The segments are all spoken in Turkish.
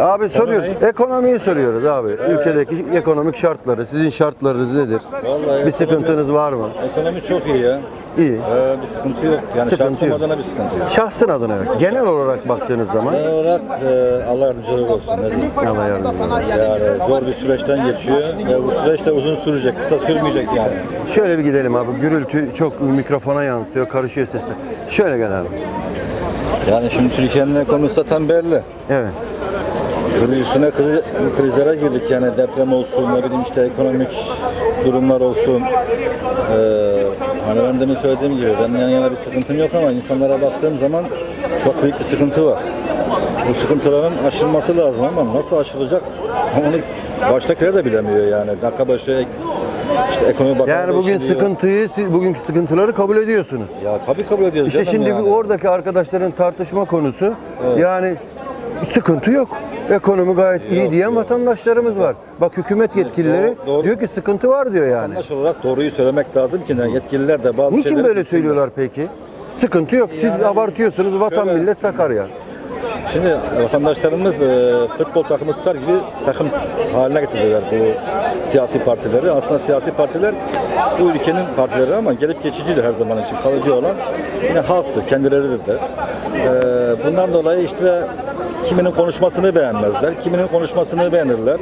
Abi soruyoruz. Ekonomiyi soruyoruz abi. Ülkedeki ekonomik şartları, sizin şartlarınız nedir? Vallahi Bir ekonomi- sıkıntınız var mı? Ekonomi çok iyi ya. İyi. Ee, bir sıkıntı yok. Yani Sıkıntı şahsım yok. adına bir sıkıntı yok. Şahsın adına genel olarak baktığınız zaman Genel olarak e, Allah yardımcılık olsun. Ne diyeyim? Allah yardımcı olsun. Yani zor bir süreçten geçiyor ve bu süreç de uzun sürecek. Kısa sürmeyecek yani. Şöyle bir gidelim abi. Gürültü çok mikrofona yansıyor, karışıyor sesler. Şöyle gel abi. Yani şimdi Türkiye'nin ekonomisi zaten belli. Evet. Kriz üstüne kriz, krizlere girdik yani deprem olsun, ne bileyim işte ekonomik durumlar olsun. Ee, hani ben demin söylediğim gibi benim yan yana bir sıkıntım yok ama insanlara baktığım zaman çok büyük bir sıkıntı var. Bu sıkıntıların aşılması lazım ama nasıl aşılacak onu baştakiler de bilemiyor yani. Dakika başı işte ekonomi bakanı Yani bugün sıkıntıyı, siz bugünkü sıkıntıları kabul ediyorsunuz. Ya tabii kabul ediyoruz İşte canım şimdi yani. oradaki arkadaşların tartışma konusu Evet. yani sıkıntı yok. Ekonomi gayet iyi Yok, diyen yok. vatandaşlarımız var. Bak hükümet yetkilileri doğru- doğru. diyor ki sıkıntı var diyor yani. Vatandaş olarak doğruyu söylemek lazım ki ne, yetkililer de bazı Niçin şeyleri böyle bilsinler. söylüyorlar peki? Sıkıntı yok. Siz abartıyorsunuz. Vatan şöyle- millet Sakarya. Şimdi vatandaşlarımız e, futbol takımı tutar gibi takım haline getirdiler bu siyasi partileri. Aslında siyasi partiler bu ülkenin partileri ama gelip geçicidir her zaman için. Kalıcı olan yine halktır, kendileridir de. E, bundan dolayı işte kiminin konuşmasını beğenmezler, kiminin konuşmasını beğenirler.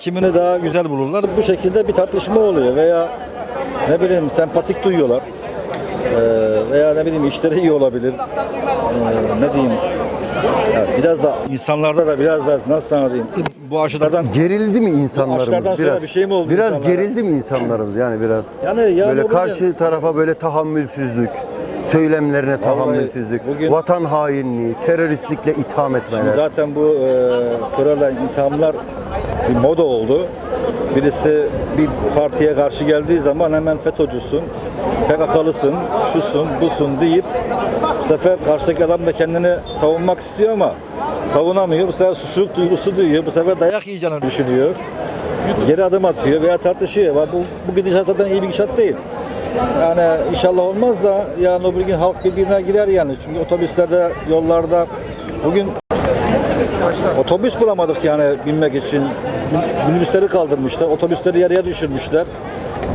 Kimini daha güzel bulurlar. Bu şekilde bir tartışma oluyor veya ne bileyim sempatik duyuyorlar. E, veya ne bileyim işleri iyi olabilir. E, ne diyeyim ya biraz da insanlarda da biraz da nasıl sana diyeyim bu aşılardan Gerildi mi insanlarımız sonra biraz? bir şey mi oldu Biraz insanlara? gerildi mi insanlarımız yani biraz? yani ya böyle bu karşı tarafa böyle tahammülsüzlük, söylemlerine tahammülsüzlük, bugün- vatan hainliği, teröristlikle itham etmeler. zaten bu e, kırılan ithamlar bir moda oldu. Birisi bir partiye karşı geldiği zaman hemen FETÖ'cüsün, PKK'lısın, şusun, busun deyip sefer karşıdaki adam da kendini savunmak istiyor ama savunamıyor. Bu sefer suçluluk duygusu duyuyor. Bu sefer dayak yiyeceğini düşünüyor. Geri adım atıyor veya tartışıyor. Bu, bu gidişat zaten iyi bir gidişat değil. Yani inşallah olmaz da yarın öbür gün halk birbirine girer yani. Çünkü otobüslerde, yollarda bugün otobüs bulamadık yani binmek için. Minibüsleri kaldırmışlar, otobüsleri yarıya düşürmüşler.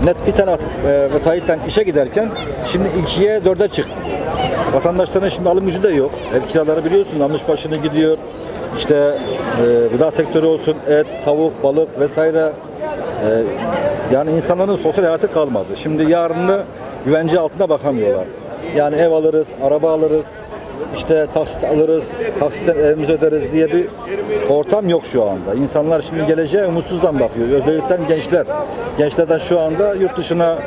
Net bir tane e, vesayetten işe giderken şimdi ikiye dörde çıktı. Vatandaşların şimdi alım gücü de yok. Ev kiraları biliyorsun almış başını gidiyor. İşte e, gıda sektörü olsun et, tavuk, balık vesaire. E, yani insanların sosyal hayatı kalmadı. Şimdi yarını güvence altında bakamıyorlar. Yani ev alırız, araba alırız, işte taksit alırız, taksitten evimizi öderiz diye bir ortam yok şu anda. İnsanlar şimdi geleceğe umutsuzdan bakıyor. Özellikle gençler. Gençlerden şu anda yurt dışına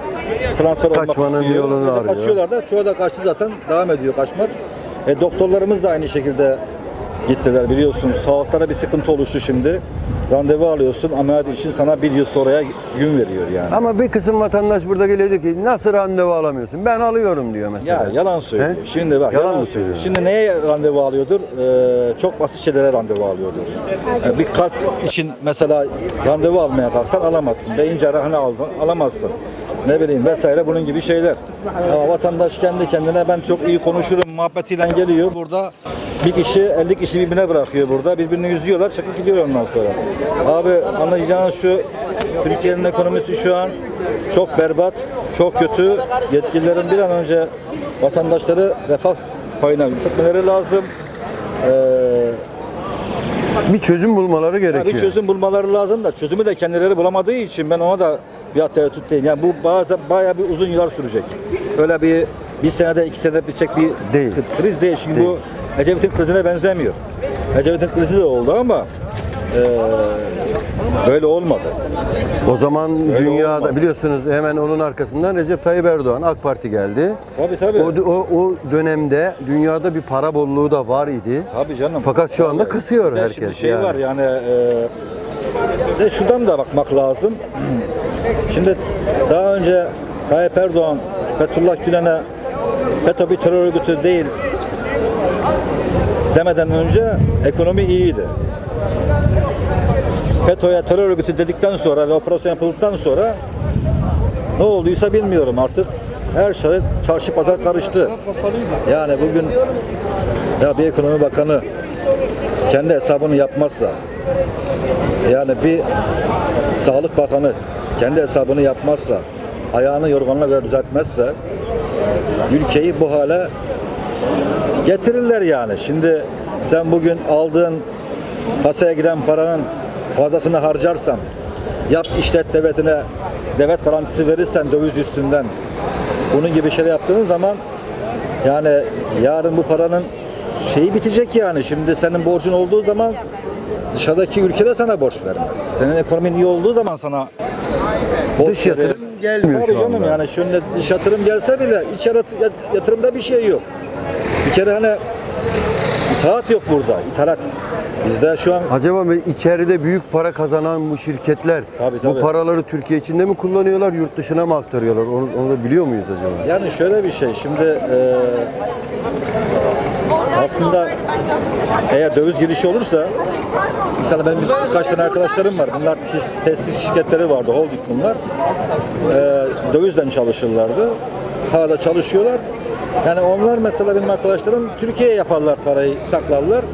transfer olmak Kaçmanın istiyor. yolunu arıyor. Kaçıyorlar da çoğu da kaçtı zaten devam ediyor kaçmak. E, doktorlarımız da aynı şekilde gittiler biliyorsunuz. Sağlıklara bir sıkıntı oluştu şimdi. Randevu alıyorsun ameliyat için sana bir yıl sonraya gün veriyor yani. Ama bir kısım vatandaş burada geliyor diyor ki nasıl randevu alamıyorsun? Ben alıyorum diyor mesela. Ya yalan söylüyor. He? Şimdi bak Yalan yalan, mı söylüyor. söylüyor? Şimdi neye randevu alıyordur? Ee, çok basit şeylere randevu alıyordur. Ee, bir kalp için mesela randevu almaya kalksan alamazsın. Beyin cerrahını aldın alamazsın. Ne bileyim vesaire bunun gibi şeyler. Ama vatandaş kendi kendine ben çok iyi konuşurum muhabbetiyle geliyor. Burada bir kişi 50 kişi birbirine bırakıyor burada. Birbirini yüzüyorlar çekip gidiyor ondan sonra. Abi anlayacağınız şu Türkiye'nin ekonomisi şu an çok berbat, çok kötü. Yetkililerin bir an önce vatandaşları refah payına yükseltmeleri lazım. Ee, Bir çözüm bulmaları gerekiyor. bir çözüm bulmaları lazım da çözümü de kendileri bulamadığı için ben ona da bir tereddütteyim. Yani bu bazen bayağı bir uzun yıllar sürecek. Öyle bir bir senede iki senede bitecek bir Değil. kriz değil. Çünkü Değil. bu Ecevit'in krizine benzemiyor. Ecevit'in krizi de oldu ama eee böyle olmadı. O zaman Öyle dünyada olmadı. biliyorsunuz hemen onun arkasından Recep Tayyip Erdoğan AK Parti geldi. Tabii tabii. O, o, o dönemde dünyada bir para bolluğu da var idi. Tabii canım. Fakat şu anda kısıyor Bir herkes Şimdi şey yani. var yani e, bir de şuradan da bakmak lazım. Şimdi daha önce Tayyip Erdoğan Fethullah Gülen'e FETÖ bir terör örgütü değil demeden önce ekonomi iyiydi. FETÖ'ye terör örgütü dedikten sonra ve operasyon yapıldıktan sonra ne olduysa bilmiyorum artık. Her şey çarşı pazar karıştı. Yani bugün ya bir ekonomi bakanı kendi hesabını yapmazsa yani bir Sağlık Bakanı kendi hesabını yapmazsa ayağını yorganına göre düzeltmezse ülkeyi bu hale getirirler yani. Şimdi sen bugün aldığın kasaya giren paranın fazlasını harcarsan yap işlet devletine devlet garantisi verirsen döviz üstünden bunun gibi şeyler yaptığın zaman yani yarın bu paranın şeyi bitecek yani. Şimdi senin borcun olduğu zaman dışarıdaki ülke de sana borç vermez. Senin ekonomin iyi olduğu zaman sana borç Dış verir. yatırım gelmiyor Tabii şu canım anda. yani şöyle dış yatırım gelse bile iç yatırımda bir şey yok. Bir kere hani itaat yok burada. İthalat. Bizde şu an Acaba ben- içeride büyük para kazanan bu şirketler Tabii, bu tabii. paraları Türkiye içinde mi kullanıyorlar, yurt dışına mı aktarıyorlar? Onu, onu da biliyor muyuz acaba? Yani şöyle bir şey, şimdi eee, aslında eğer döviz girişi olursa, mesela benim bir- birkaç tane arkadaşlarım var, bunlar tes- testis şirketleri vardı, holding bunlar, Eee dövizden çalışırlardı, hala çalışıyorlar. Yani onlar mesela benim arkadaşlarım Türkiye'ye yaparlar parayı, saklarlar.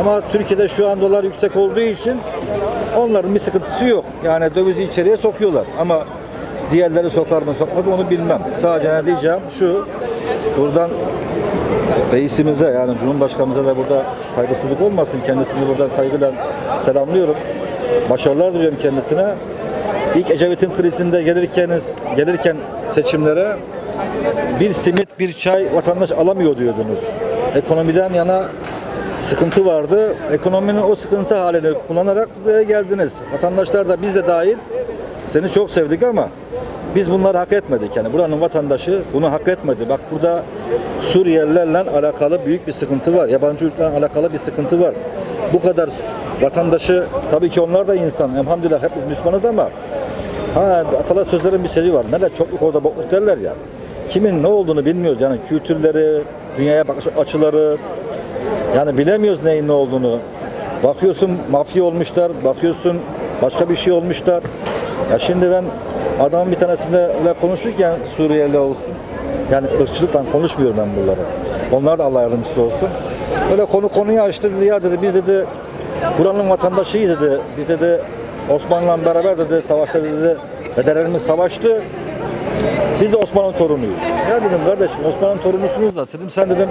Ama Türkiye'de şu an dolar yüksek olduğu için onların bir sıkıntısı yok. Yani dövizi içeriye sokuyorlar. Ama diğerleri sokar mı sokmaz mı onu bilmem. Sadece ne diyeceğim şu, buradan reisimize yani Cumhurbaşkanımıza da burada saygısızlık olmasın. Kendisini buradan saygıyla selamlıyorum. Başarılar diliyorum kendisine. İlk Ecevit'in krizinde gelirken, gelirken seçimlere bir simit bir çay vatandaş alamıyor diyordunuz. Ekonomiden yana sıkıntı vardı. Ekonominin o sıkıntı halini kullanarak buraya geldiniz. Vatandaşlar da biz de dahil seni çok sevdik ama biz bunları hak etmedik. Yani buranın vatandaşı bunu hak etmedi. Bak burada Suriyelilerle alakalı büyük bir sıkıntı var. Yabancı ülkelerle alakalı bir sıkıntı var. Bu kadar vatandaşı tabii ki onlar da insan. Elhamdülillah hepimiz Müslümanız ama ha atalar sözlerin bir sözü var. Ne de çokluk orada bokluk derler ya. Kimin ne olduğunu bilmiyoruz. Yani kültürleri, dünyaya bakış açıları, yani bilemiyoruz neyin ne olduğunu. Bakıyorsun mafya olmuşlar, bakıyorsun başka bir şey olmuşlar. Ya şimdi ben adamın bir tanesinde öyle konuşurken Suriyeli olsun. Yani ırkçılıktan konuşmuyorum ben bunları. Onlar da Allah yardımcısı olsun. Öyle konu konuyu açtı dedi ya dedi biz dedi buranın vatandaşıyız dedi. Biz dedi Osmanlı'la beraber dedi savaşta dedi bedelerimiz savaştı. Biz de Osmanlı torunuyuz. Ya dedim kardeşim Osmanlı torunusunuz da dedim sen dedim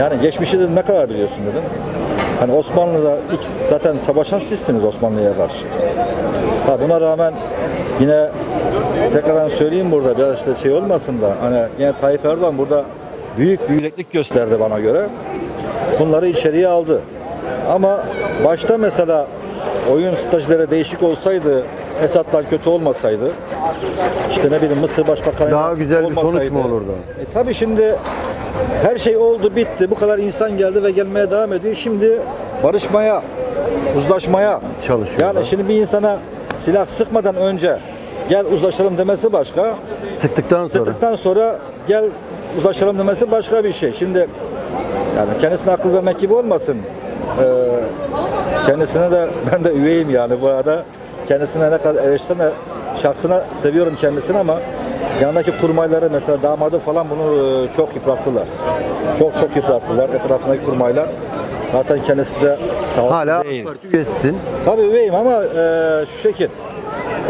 yani geçmişi dedim ne kadar biliyorsun dedim. Hani Osmanlı'da ilk zaten savaşan sizsiniz Osmanlı'ya karşı. Ha buna rağmen yine tekrardan söyleyeyim burada biraz işte şey olmasın da hani yine Tayyip Erdoğan burada büyük bir yüreklik gösterdi bana göre. Bunları içeriye aldı. Ama başta mesela oyun stajları değişik olsaydı, Esad'dan kötü olmasaydı, işte ne bileyim Mısır Başbakanı Daha güzel bir sonuç mu olurdu? E tabii şimdi her şey oldu bitti. Bu kadar insan geldi ve gelmeye devam ediyor. Şimdi barışmaya, uzlaşmaya Çalışıyorlar. Yani şimdi bir insana silah sıkmadan önce gel uzlaşalım demesi başka. Sıktıktan sonra. Sıktıktan sonra gel uzlaşalım demesi başka bir şey. Şimdi yani kendisine akıl vermek gibi olmasın. Ee, kendisine de ben de üyeyim yani bu arada. Kendisine ne kadar eleştirsem de şahsına seviyorum kendisini ama yanındaki kurmayları mesela damadı falan bunu e, çok yıprattılar. Çok çok yıprattılar etrafındaki kurmaylar. Zaten kendisi de sağlıklı Hala değil. Parti üyesisin. Tabii üyeyim ama e, şu şekil.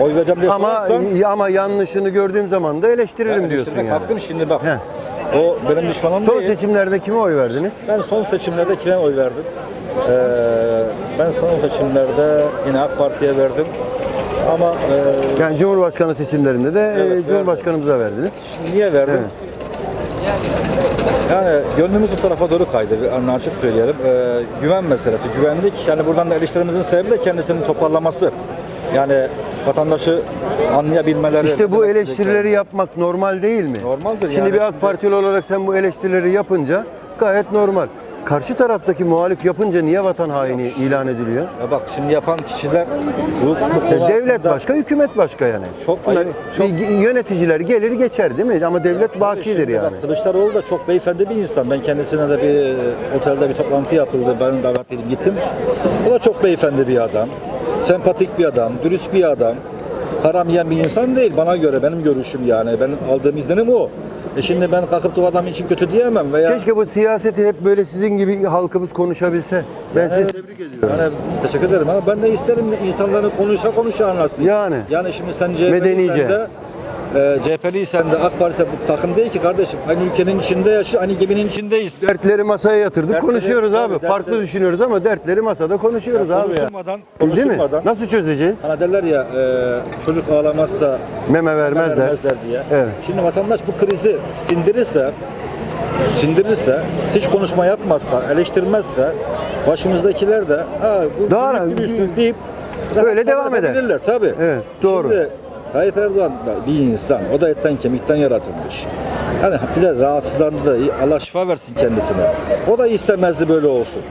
Oy vereceğim diye Ama sorarsan, ama yanlışını gördüğüm zaman da eleştiririm yani diyorsun yani. hakkım şimdi bak. Heh. O benim düşmanım Son değil. seçimlerde kime oy verdiniz? Ben son seçimlerde kime oy verdim? Ee, ben son seçimlerde yine AK Parti'ye verdim. Ama e, Yani Cumhurbaşkanı seçimlerinde de Evet, e, verdim. Cumhurbaşkanımıza verdiniz. niye verdim? Evet. Yani gönlümüz bu tarafa doğru kaydı. Bir açık söyleyelim. Ee, güven meselesi, güvenlik. Yani buradan da eleştirimizin sebebi de kendisinin toparlaması. Yani vatandaşı anlayabilmeleri. İşte bu eleştirileri yapmak normal değil mi? Normaldir Şimdi yani. bir AK Partili olarak sen bu eleştirileri yapınca gayet normal. Karşı taraftaki muhalif yapınca niye vatan haini ilan ediliyor? Ya bak şimdi yapan kişiler bu, E, devlet başka, hükümet başka yani. Çok Bunlar çok- yöneticiler gelir geçer değil mi? Ama devlet bakidir şimdi yani. Bak, Kılıçdaroğlu da çok beyefendi bir insan. Ben kendisine de bir e, otelde bir toplantı yapıldı. Ben davetliydim gittim. O da çok beyefendi bir adam. Sempatik bir adam, dürüst bir adam. Haram yiyen bir insan değil bana göre benim görüşüm yani. Benim aldığım izlenim o. E şimdi ben kalkıp da o adam için kötü diyemem veya Keşke bu siyaseti hep böyle sizin gibi halkımız konuşabilse. Ben Yani- sizi tebrik ediyorum. yani teşekkür ederim ama ben de isterim insanların konuşa konuşa anlatsın. Yani. Yani şimdi sen CHP'liysen Medenice. E, CHP'liysen de AK Parti bu takım değil ki kardeşim. Aynı ülkenin içinde yaşıyor, aynı geminin içindeyiz. Dertleri masaya yatırdık, Dertleri- konuşuyoruz tabii, abi. dertleri- Farklı düşünüyoruz ama dertleri masada konuşuyoruz abi ya. konuşulmadan, Değil mi? konuşulmadan. Nasıl çözeceğiz? Hani derler ya e, çocuk ağlamazsa Meme vermezler. vermezler diye. Evet. Şimdi vatandaş bu krizi sindirirse sindirirse, hiç konuşma yapmazsa, eleştirmezse başımızdakiler de ha bu Doğru. üstün deyip Böyle devam eder. tabii. Evet, doğru. Şimdi Tayyip Erdoğan da bir insan. O da etten kemikten yaratılmış. Hani bir de rahatsızlandı da Allah şifa versin kendisine. O da istemezdi böyle olsun.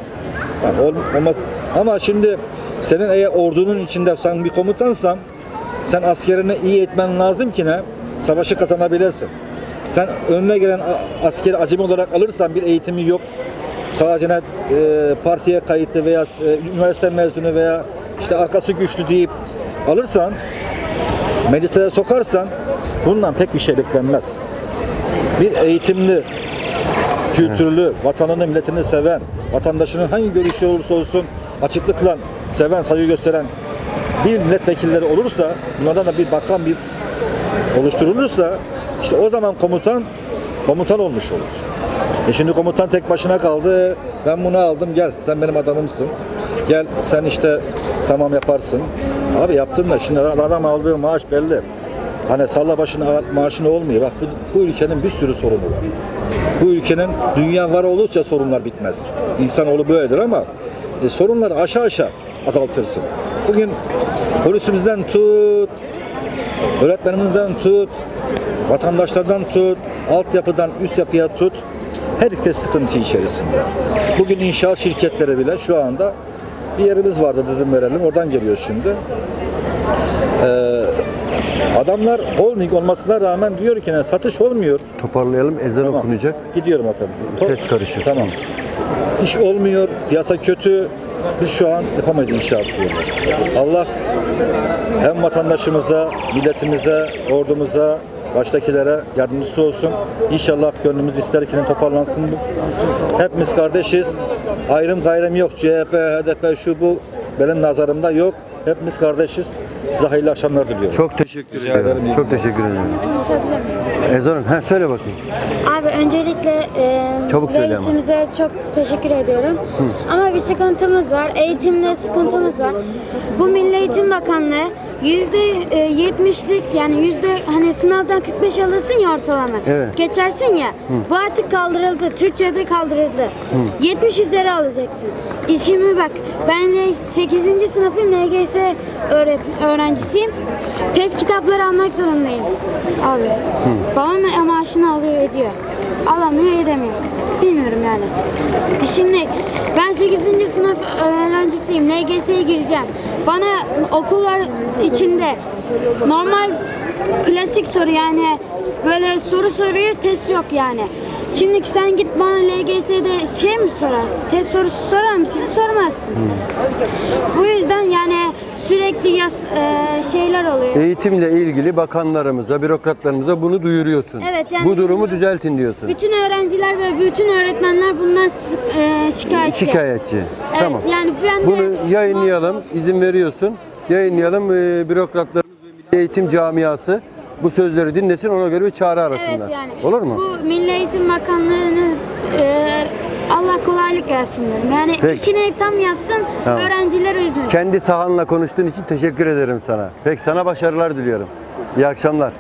Ol- olmaz. Ama şimdi senin eğer ordunun içinde sen bir komutansan sen askerini iyi etmen lazım ki ne? Savaşı kazanabilesin. Sen önüne gelen askeri acemi olarak alırsan bir eğitimi yok. Sadece e, partiye kayıtlı veya e, üniversite mezunu veya işte arkası güçlü deyip alırsan meclise de sokarsan bundan pek bir şey beklenmez. Bir eğitimli, kültürlü, vatanını, milletini seven, vatandaşının hangi görüşü olursa olsun açıklıkla seven, saygı gösteren bir milletvekilleri olursa, bunlardan da bir bakan bir oluşturulursa işte o zaman komutan komutan olmuş olur. E şimdi komutan tek başına kaldı. Ben bunu aldım. Gel sen benim adamımsın. Gel sen işte tamam yaparsın. Abi yaptın da şimdi adam aldığı maaş belli. Hani salla başına maaşını olmuyor. Bak bu, bu ülkenin bir sürü sorunu var. Bu ülkenin dünya var olursa sorunlar bitmez. İnsanoğlu böyledir ama e, sorunları aşağı aşağı azaltırsın. Bugün polisimizden tut, öğretmenimizden tut, vatandaşlardan tut, altyapıdan üst yapıya tut. Herkes sıkıntı içerisinde. Bugün inşaat şirketleri bile şu anda bir yerimiz vardı dedim verelim. Oradan geliyor şimdi. Ee, adamlar holding olmasına rağmen diyor ki ne satış olmuyor. Toparlayalım. Ezan Tamam. okunacak. Gidiyorum zaten. Ses karışır. Tamam. İş olmuyor, piyasa kötü. Biz şu an yapamayız inşaat diyorlar. Allah hem vatandaşımıza, milletimize, ordumuza, baştakilere yardımcısı olsun. İnşallah gönlümüz ister ki toparlansın. Hepimiz kardeşiz. Ayrım gayrım yok. CHP, HDP şu bu benim nazarımda yok. Hepimiz kardeşiz. Size hayırlı akşamlar diliyorum. Çok teşekkür ederim. Çok teşekkür ederim. Ezan'ım, ha söyle bakayım. Abi öncelikle e, Çabuk söyle ama. reisimize çok teşekkür ediyorum. Ama bir sıkıntımız var. Eğitimde sıkıntımız var. Bu Milli Eğitim Bakanlığı yüzde yetmişlik yani yüzde hani sınavdan 45 alırsın ya ortalama. Evet. Geçersin ya. Bu artık kaldırıldı. Türkçe'de kaldırıldı. 70 üzeri alacaksın. İşimi bak ben de 8. sınıfım LGS öğret öğrencisiyim. Test kitapları almak zorundayım. Abi. Babam maaşını alıyor ediyor. Alamıyor edemiyor. Bilmiyorum yani. E Şimdi ben 8. sınıf öğrencisiyim. LGS'ye gireceğim. Bana okullar içinde normal klasik soru yani böyle soru soruyor test yok yani. Şimdi sen git bana LGS'de şey mi sorarsın? Test sorusu sorar mısın? Sormazsın. Bu yüzden yani sürekli yaz, e, şeyler oluyor. Eğitimle ilgili bakanlarımıza, bürokratlarımıza bunu duyuruyorsun. Evet, yani- Bu durumu düzeltin diyorsun. Bütün öğrenciler ve bütün öğretmenler bundan sık- e, şikayetçi. Şikayetçi. Evet, tamam. yani ben de Bunu yayınlayalım, izin veriyorsun. Yayınlayalım, e, bürokratlarımız ve Milli Eğitim Camiası bu sözleri dinlesin, ona göre bir çağrı arasınlar. Evet yani. Olur mu? Bu Milli Eğitim Bakanlığı'nın e, Allah kolaylık versin diyorum. Yani Peki. işini tam yapsın, Tamam. öğrenciler üzmesin. Kendi sahanla konuştuğun için teşekkür ederim sana. Peki sana başarılar diliyorum. İyi akşamlar.